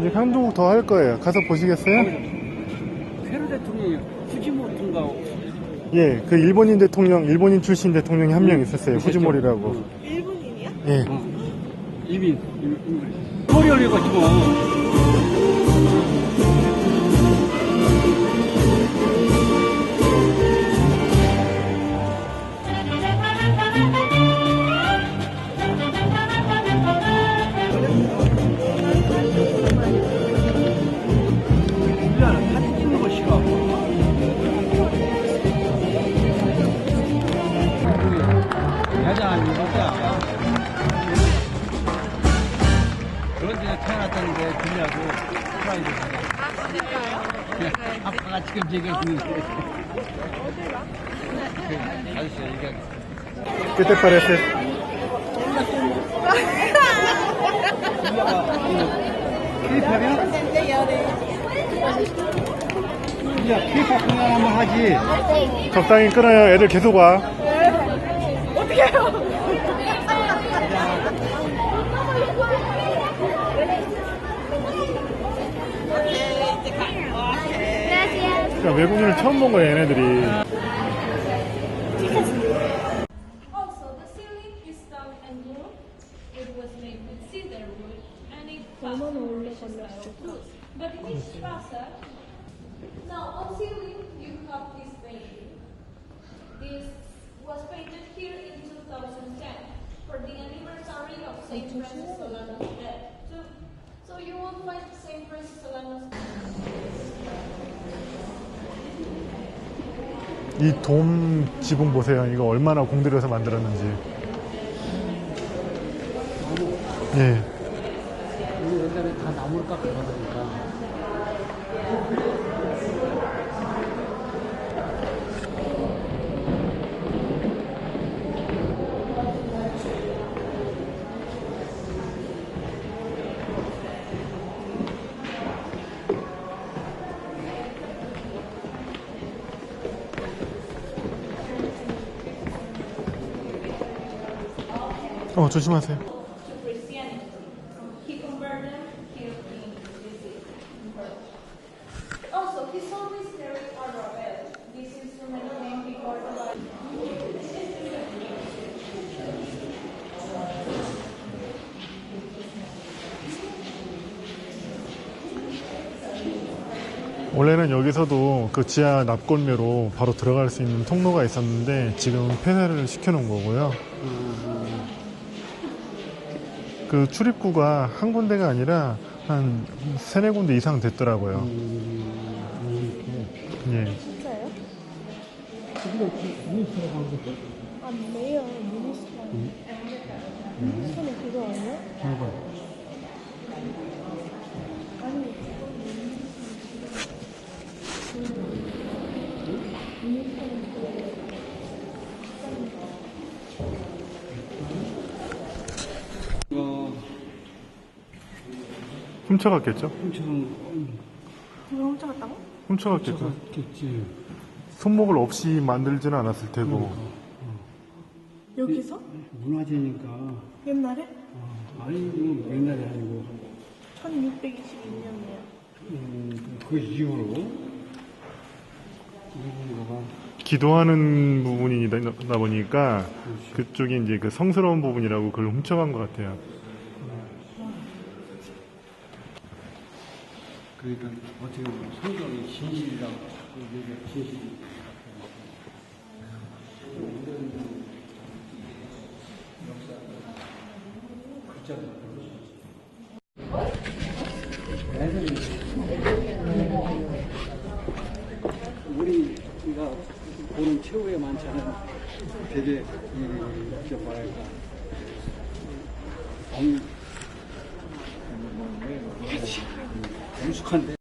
아직 한국 더할 거예요. 가서 보시겠어요? 페루 대통령이 후지모토인가 예, 그 일본인 대통령, 일본인 출신 대통령이 한 명 있었어요. 후지모리라고. 일본인이야? 예. 이민 이민 코리아를 가지고 ¿Qué te parece? 케이팝이야? 야 케이팝 공연 한번 하지 적당히 끊어요. 애들 계속 와. 어떻게 해요? 그러니까 외국인을 처음 본 거예요, 얘네들이. Also, the ceiling is stone and wood. It was made with cedar wood and it passed through rich style of wood. But in each facade, now on ceiling you have this painting. This was painted here in 2010 for the anniversary of Saint Francis Solano's death. So, so you will find Saint Francis Solano's 이 돔 지붕 보세요. 이거 얼마나 공들여서 만들었는지. 예. 우리 옛날에 다 나무를 깎아 받으니까 어, 조심하세요. 원래는 여기서도 그 지하 납골묘로 바로 들어갈 수 있는 통로가 있었는데 지금 폐쇄를 시켜놓은 거고요. 그 출입구가 한 군데가 아니라 한 세네 군데 이상 됐더라고요. 예. 진짜요? 안 매요. 미니스톤. 미니스톤은 그거 아니야? 훔쳐갔겠죠? 훔쳐간 훔쳐갔다고? 훔쳐갔겠죠. 훔쳐갔겠지 손목을 없이 만들지는 않았을 테고. 여기서? 문화재니까 옛날에? 아니 이거 옛날이 아니고 1622년이에요. 음, 그 이후로 봐 기도하는 부분이다 보니까 그쪽이 이제 그 성스러운 부분이라고 그걸 훔쳐간 것 같아요. 그러니까 어떻게 보면 성경이 진실이라고 얘기가 진실이 우리가 보는 최후의 만찬은 되게 이, 저 뭐랄까 엉, 엄숙한데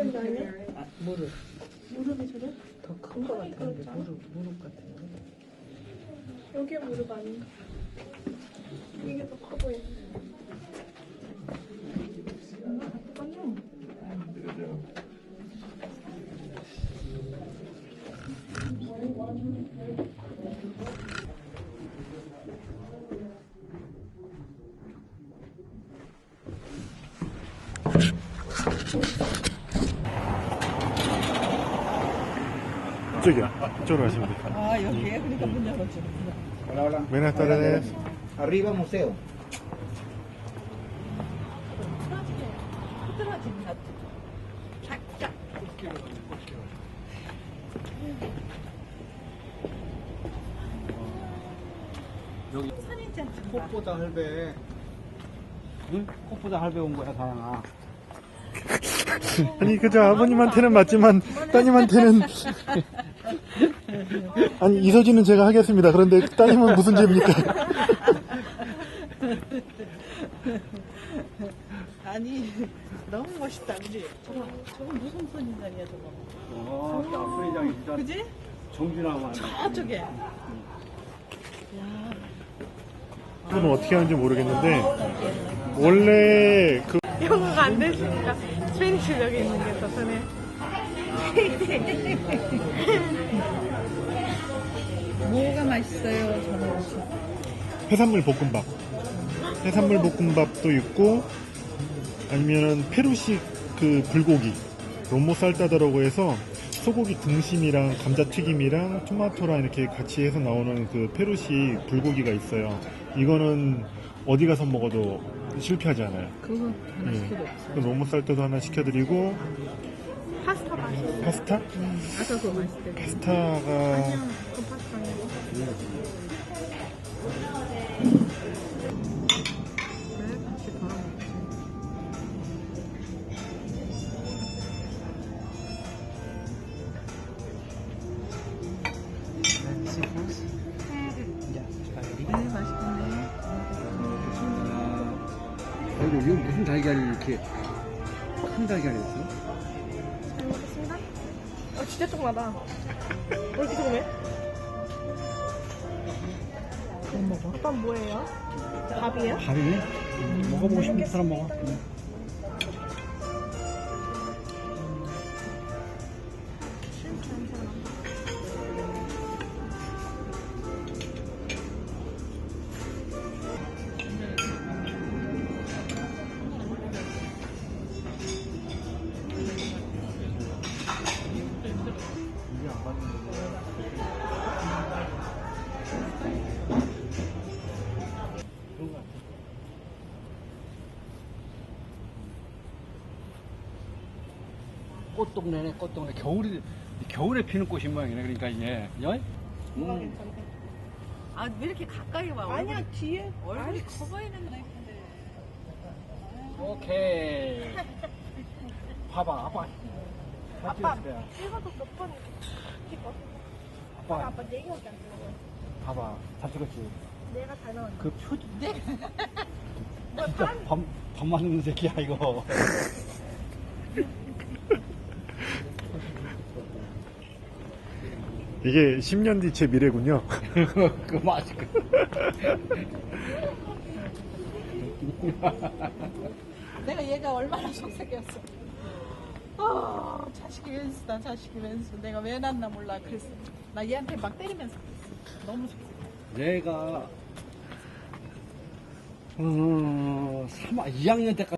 아니야? 아, 무릎. 무릎이 저래? 더 큰 거 같은데, 무릎, 무릎 같은 거. 여기에 무릎 아닌가? 이게 더 커. 이 쪽이야. 이쪽으로 가시면 돼요. 아, 여기에? 그러니까 문 열어줘. Hola, hola. Buenas tardes. Arriba museo. 흐드러진 것 살짝. 여기 사진 찍는 꽃보다 할배. 응? 꽃보다 할배 온 거야, 다양아. 아니 그저 아버님한테는 맞지만 따님한테는 아니 이서진은 제가 하겠습니다. 그런데 따님은 무슨 죄입니까? 아니, 너무 멋있다, 그지? 저거, 저거 무슨 선인장이야, 저거. 어, 땀소리장이 진짜 그지? 정준하고 저쪽에. 야, 이건 어떻게 하는지 모르겠는데 원래 그 영어가 안 되시니까 스페니쉬 여기 있는 게 더 편해. 뭐가 맛있어요, 저는. 해산물 볶음밥 해산물 볶음밥도 있고 아니면은 페루식 그 불고기 로모 살다더라고 해서 소고기 등심이랑 감자튀김이랑 토마토랑 이렇게 같이 해서 나오는 그 페루식 불고기가 있어요 이거는 어디 가서 먹어도 실패하지 않아요 그거 하나 예. 시켜도 그 로모 살다도 하나 시켜드리고 파스타 맛있어. 파스타? 아까 그거 맛있대. 파스타가 그 파스타 아니고. 달걀이 이렇게 큰 달걀이 있어? 잘 먹겠습니다. 어, 진짜 조그마다. 왜 이렇게 조그매? 못 먹어. 아빠 뭐예요? 밥이에요? 밥이네? 먹어보고 싶은 사람 먹어. 응. 꽃동네네, 꽃동네. 겨울이, 겨울에 피는 꽃이 모양이네. 그러니까 이게. 여? 음. 아, 왜 이렇게 가까이 와? 아니야, 뒤에. 얼굴이 커 보이는 거 예쁜데. 오케이. 봐봐, 아빠. 아빠. 찍어도 몇번 찍어. 아빠, 아빠 네 개밖에 안 찍어. 봐봐. 잘 찍었지? 내가 잘 나왔네. 그 표, 진짜 밥, 밥 맞는 새끼야, 이거. 이게 10년 뒤 제 미래군요. 그 맛이 그. 내가 얘가 얼마나 속색이었어. 아, 자식이 왼수다, 자식이 왼수. 내가 왜 낳나 몰라. 그랬어. 나 얘한테 막 때리면서 그랬어. 너무 속색이 얘가, 어, 3, 2학년 때까지